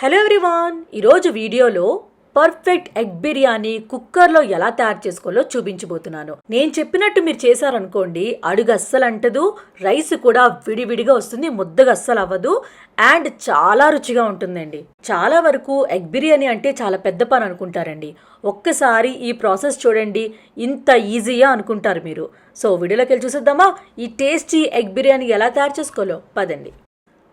Hello everyone ఈరోజు వీడియోలో perfect egg biryani కుక్కర్లో ఎలా తయారు చేసుకోవాలో చూపించబోతున్నాను. నేను చెప్పినట్టు మీరు చేశారనుకోండి అడుగు అస్సలు అంటదు రైస్ కూడా విడివిడిగా వస్తుంది ముద్దగా అస్సలు అవ్వదు అండ్ చాలా రుచిగా ఉంటుందండి. చాలా వరకు ఎగ్ బిర్యానీ అంటే చాలా పెద్ద పని అనుకుంటారండి. ఒక్కసారి ఈ ప్రాసెస్ చూడండి ఇంత ఈజీయా అనుకుంటారు మీరు. సో వీడియోలోకి వెళ్ళి చూసేద్దామా? ఈ టేస్టీ ఎగ్ బిర్యానీ ఎలా తయారు చేసుకోవాలో పదండి.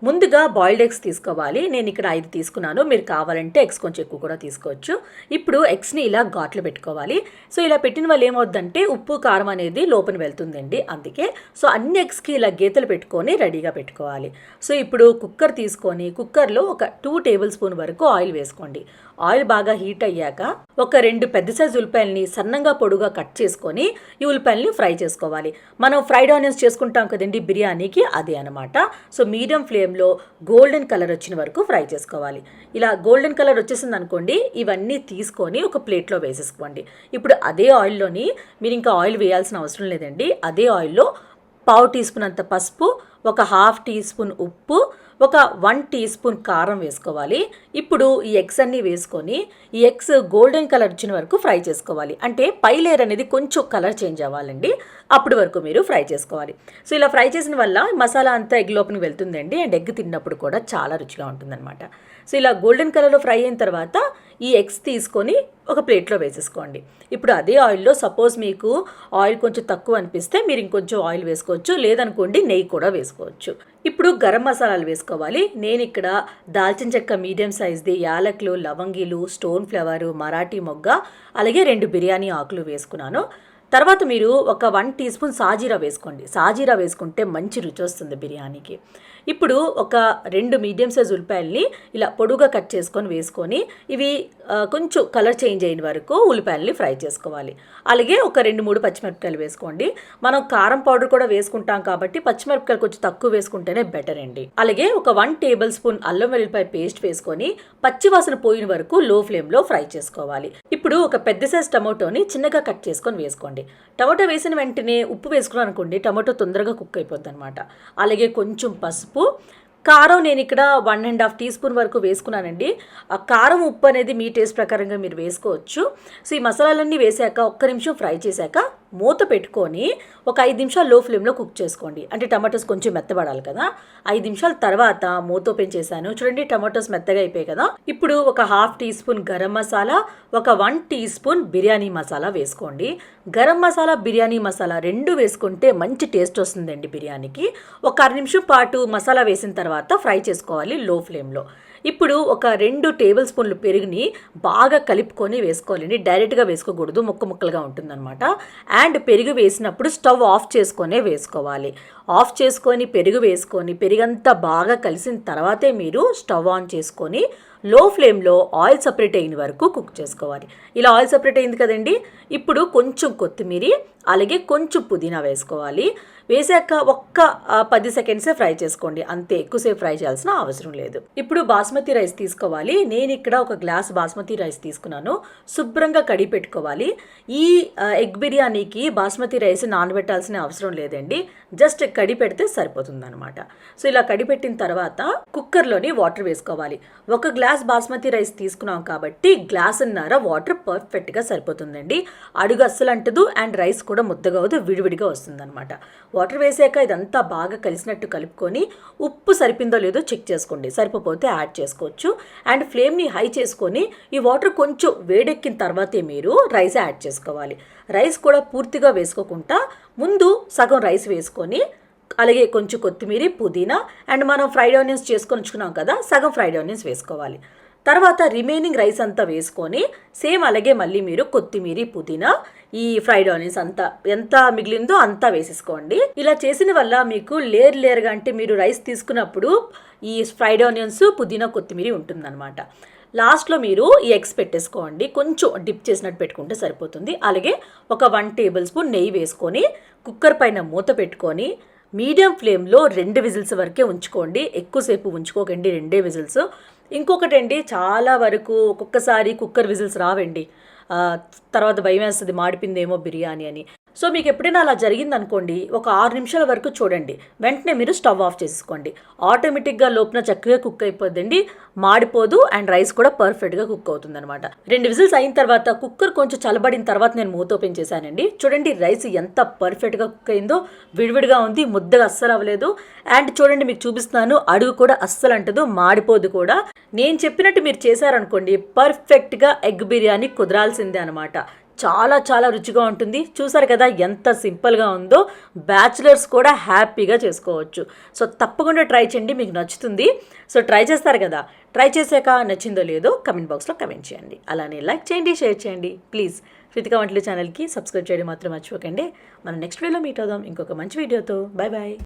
ముందుగా బాయిల్డ్ ఎగ్స్ తీసుకోవాలి. నేను ఇక్కడ ఐదు తీసుకున్నాను. మీరు కావాలంటే ఎగ్స్ కొంచెం ఎక్కువ కూడా తీసుకోవచ్చు. ఇప్పుడు ఎగ్స్ని ఇలా ఘాట్లు పెట్టుకోవాలి. సో ఇలా పెట్టిన వల్ల ఏమవుద్దంటే ఉప్పు కారం అనేది లోపల వెళ్తుందండి. అందుకే సో అన్ని ఎగ్స్కి ఇలా గీతలు పెట్టుకొని రెడీగా పెట్టుకోవాలి. సో ఇప్పుడు కుక్కర్ తీసుకొని కుక్కర్లో ఒక టూ టేబుల్ స్పూన్ వరకు ఆయిల్ వేసుకోండి. ఆయిల్ బాగా హీట్ అయ్యాక ఒక రెండు పెద్ద సైజు ఉల్లిపాయలని సన్నంగా పొడుగా కట్ చేసుకొని ఈ ఉల్లిపాయలని ఫ్రై చేసుకోవాలి. మనం ఫ్రైడ్ ఆనియన్స్ చేసుకుంటాం కదండి బిర్యానీకి అదే అనమాట సో మీడియం టైంలో గోల్డెన్ కలర్ వచ్చిన వరకు ఫ్రై చేసుకోవాలి. ఇలా గోల్డెన్ కలర్ వచ్చేసింది అనుకోండి ఇవన్నీ తీసుకొని ఒక ప్లేట్లో వేసేసుకోండి. ఇప్పుడు అదే ఆయిల్లోని మీరు ఇంకా ఆయిల్ వేయాల్సిన అవసరం లేదండి. అదే ఆయిల్లో పావు టీ స్పూన్ అంత పసుపు ఒక హాఫ్ టీ స్పూన్ ఉప్పు ఒక వన్ టీ స్పూన్ కారం వేసుకోవాలి. ఇప్పుడు ఈ ఎగ్స్ అన్నీ వేసుకొని ఈ ఎగ్స్ గోల్డెన్ కలర్ వచ్చిన వరకు ఫ్రై చేసుకోవాలి. అంటే పై లేయర్ అనేది కొంచెం కలర్ చేంజ్ అవ్వాలండి. అప్పటి వరకు మీరు ఫ్రై చేసుకోవాలి. సో ఇలా ఫ్రై చేసిన వల్ల మసాలా అంతా ఎగ్ లోపలికి వెళ్తుందండి. అండ్ ఎగ్ తిన్నప్పుడు కూడా చాలా రుచిగా ఉంటుందన్నమాట. సో ఇలా గోల్డెన్ కలర్లో ఫ్రై అయిన తర్వాత ఈ ఎగ్స్ తీసుకొని ఒక ప్లేట్లో వేసేసుకోండి. ఇప్పుడు అదే ఆయిల్లో సపోజ్ మీకు ఆయిల్ కొంచెం తక్కువ అనిపిస్తే మీరు ఇంకొంచెం ఆయిల్ వేసుకోవచ్చు లేదనుకోండి నెయ్యి కూడా వేసుకోవచ్చు. ఇప్పుడు గరం మసాలాలు వేసుకోవాలి. నేను ఇక్కడ దాల్చిన చెక్క మీడియం సైజ్ది యాలకులు లవంగిలు స్టోన్ ఫ్లవర్ మరాఠీ మొగ్గ అలాగే రెండు బిర్యానీ ఆకులు వేసుకున్నాను. తర్వాత మీరు ఒక వన్ టీ స్పూన్ సాజీరా వేసుకోండి. సాజీరా వేసుకుంటే మంచి రుచి వస్తుంది బిర్యానీకి. ఇప్పుడు ఒక రెండు మీడియం సైజ్ ఉల్లిపాయల్ని ఇలా పొడుగా కట్ చేసుకొని వేసుకొని ఇవి కొంచెం కలర్ చేంజ్ అయిన వరకు ఉల్లిపాయల్ని ఫ్రై చేసుకోవాలి. అలాగే ఒక రెండు మూడు పచ్చిమిరపకాయలు వేసుకోండి. మనం కారం పౌడర్ కూడా వేసుకుంటాం కాబట్టి పచ్చిమిరపకాయలు కొంచెం తక్కువ వేసుకుంటేనే బెటర్ అండి. అలాగే ఒక వన్ టేబుల్ స్పూన్ అల్లం వెల్లిపాయ పేస్ట్ వేసుకొని పచ్చివాసన పోయిన వరకు లో ఫ్లేమ్లో ఫ్రై చేసుకోవాలి. ఇప్పుడు ఒక పెద్ద సైజ్ టమాటోని చిన్నగా కట్ చేసుకొని వేసుకోండి. టమాటో వేసిన వెంటనే ఉప్పు వేసుకున్నాను అనుకోండి టమాటో తొందరగా కుక్ అయిపోద్ది అనమాట అలాగే కొంచెం పసుపు కారం నేను ఇక్కడ one and half teaspoon వరకు వేసుకున్నానండి. ఆ కారం ఉప్పు అనేది మీ టేస్ట్ ప్రకారంగా మీరు వేసుకోవచ్చు. సో ఈ మసాలాలన్నీ వేసాక ఒక్క నిమిషం ఫ్రై చేశాక మూత పెట్టుకొని ఒక ఐదు నిమిషాలు లో ఫ్లేమ్లో కుక్ చేసుకోండి. అంటే టమాటోస్ కొంచెం మెత్తబడాలి కదా. ఐదు నిమిషాల తర్వాత మూత ఓపెన్ చేశాను. చూడండి టమాటోస్ మెత్తగా అయిపోయాయి కదా. ఇప్పుడు ఒక half teaspoon garam masala ఒక one teaspoon biryani masala వేసుకోండి. గరం మసాలా బిర్యానీ మసాలా రెండు వేసుకుంటే మంచి టేస్ట్ వస్తుందండి బిర్యానీకి. ఒక అర నిమిషం పాటు మసాలా వేసిన తర్వాత ఫ్రై చేసుకోవాలి లో ఫ్లేమ్లో. ఇప్పుడు ఒక రెండు టేబుల్ స్పూన్లు పెరుగుని బాగా కలుపుకొని వేసుకోవాలండి. డైరెక్ట్గా వేసుకోకూడదు. ముక్క ముక్కలుగా ఉంటుందన్నమాట. అండ్ పెరుగు వేసినప్పుడు స్టవ్ ఆఫ్ చేసుకొనే వేసుకోవాలి. ఆఫ్ చేసుకొని పెరుగు వేసుకొని పెరుగంతా బాగా కలిసిన తర్వాతే మీరు స్టవ్ ఆన్ చేసుకొని లో ఫ్లేమ్లో ఆయిల్ సపరేట్ అయిన వరకు కుక్ చేసుకోవాలి. ఇలా ఆయిల్ సపరేట్ అయింది కదండి? ఇప్పుడు కొంచెం కొత్తిమీర అలాగే కొంచెం పుదీనా వేసుకోవాలి. వేసాక ఒక్క పది సెకండ్సే ఫ్రై చేసుకోండి. అంతే ఎక్కువసేపు ఫ్రై చేయాల్సిన అవసరం లేదు. ఇప్పుడు బాస్మతి రైస్ తీసుకోవాలి. నేను ఇక్కడ ఒక గ్లాస్ బాస్మతి రైస్ తీసుకున్నాను. శుభ్రంగా కడిగి పెట్టుకోవాలి. ఈ ఎగ్ బిర్యానీకి బాస్మతి రైస్ నానబెట్టాల్సిన అవసరం లేదండి. జస్ట్ కడి పెడితే సరిపోతుంది అనమాట సో ఇలా కడిపెట్టిన తర్వాత కుక్కర్లోని వాటర్ వేసుకోవాలి. ఒక గ్లాస్ గ్లాస్ బాస్మతి రైస్ తీసుకున్నాం కాబట్టి గ్లాసున్నర వాటర్ పర్ఫెక్ట్గా సరిపోతుందండి. అడుగు అస్సలు అంటదు అండ్ రైస్ కూడా ముద్దగా విడివిడిగా వస్తుందన్నమాట. వాటర్ వేసాక ఇదంతా బాగా కలిసినట్టు కలుపుకొని ఉప్పు సరిపోయిందో లేదో చెక్ చేసుకోండి. సరిపోతే యాడ్ చేసుకోవచ్చు. అండ్ ఫ్లేమ్ని హై చేసుకొని ఈ వాటర్ కొంచెం వేడెక్కిన తర్వాతే మీరు రైస్ యాడ్ చేసుకోవాలి. రైస్ కూడా పూర్తిగా వేసుకోకుండా ముందు సగం రైస్ వేసుకొని అలాగే కొంచెం కొత్తిమీర పుదీనా అండ్ మనం ఫ్రైడ్ ఆనియన్స్ చేసుకొని ఉంచుకున్నాం కదా సగం ఫ్రైడ్ ఆనియన్స్ వేసుకోవాలి. తర్వాత రిమైనింగ్ రైస్ అంతా వేసుకొని సేమ్ అలాగే మళ్ళీ మీరు కొత్తిమీర పుదీనా ఈ ఫ్రైడ్ ఆనియన్స్ అంతా ఎంత మిగిలిందో అంతా వేసేసుకోండి. ఇలా చేసిన వల్ల మీకు లేయర్ లేయర్గా అంటే మీరు రైస్ తీసుకున్నప్పుడు ఈ ఫ్రైడ్ ఆనియన్స్ పుదీనా కొత్తిమీర ఉంటుందన్నమాట. లాస్ట్లో మీరు ఈ ఎగ్స్ పెట్టేసుకోండి. కొంచెం డిప్ చేసినట్టు పెట్టుకుంటే సరిపోతుంది. అలాగే ఒక వన్ టేబుల్ స్పూన్ నెయ్యి వేసుకొని కుక్కర్ పైన మూత పెట్టుకొని మీడియం ఫ్లేమ్లో రెండు విజిల్స్ వరకే ఉంచుకోండి. ఎక్కువసేపు ఉంచుకోకండి రెండే విజిల్స్. ఇంకొకటి అండి చాలా వరకు ఒక్కొక్కసారి కుక్కర్ విజిల్స్ రావండి. తర్వాత భయం వేస్తుంది మాడిపోయిందేమో బిర్యానీ అని. సో మీకు ఎప్పుడైనా అలా జరిగిందనుకోండి ఒక ఆరు నిమిషాల వరకు చూడండి. వెంటనే మీరు స్టవ్ ఆఫ్ చేసుకోండి. ఆటోమేటిక్గా లోపల చక్కగా కుక్ అయిపోద్దండి. మాడిపోదు అండ్ రైస్ కూడా పర్ఫెక్ట్గా కుక్ అవుతుంది అనమాట రెండు విజిల్స్ అయిన తర్వాత కుక్కర్ కొంచెం చల్లబడిన తర్వాత నేను మూత ఓపెన్ చేశానండి. చూడండి రైస్ ఎంత పర్ఫెక్ట్గా కుక్ అయిందో. విడివిడిగా ఉంది ముద్దగా అస్సలు అవ్వలేదు. అండ్ చూడండి మీకు చూపిస్తున్నాను అడుగు కూడా అస్సలు అంటదు మాడిపోదు కూడా. నేను చెప్పినట్టు మీరు చేశారనుకోండి పర్ఫెక్ట్గా ఎగ్ బిర్యానీ కుదరాల్సిందే అనమాట చాలా చాలా రుచిగా ఉంటుంది. చూసారు కదా ఎంత సింపుల్గా ఉందో. బ్యాచిలర్స్ కూడా హ్యాపీగా చేసుకోవచ్చు. సో తప్పకుండా ట్రై చేయండి మీకు నచ్చుతుంది. సో ట్రై చేస్తారు కదా. ట్రై చేశాక నచ్చిందో లేదో కమెంట్ బాక్స్లో కమెంట్ చేయండి. అలానే లైక్ చేయండి షేర్ చేయండి. ప్లీజ్ కృతిక వంటల ఛానల్కి సబ్స్క్రైబ్ చేయడం మాత్రం మర్చిపోకండి. మనం నెక్స్ట్ వీడియోలో మీట్ అవుదాం. ఇంకొక మంచి వీడియోతో. Bye bye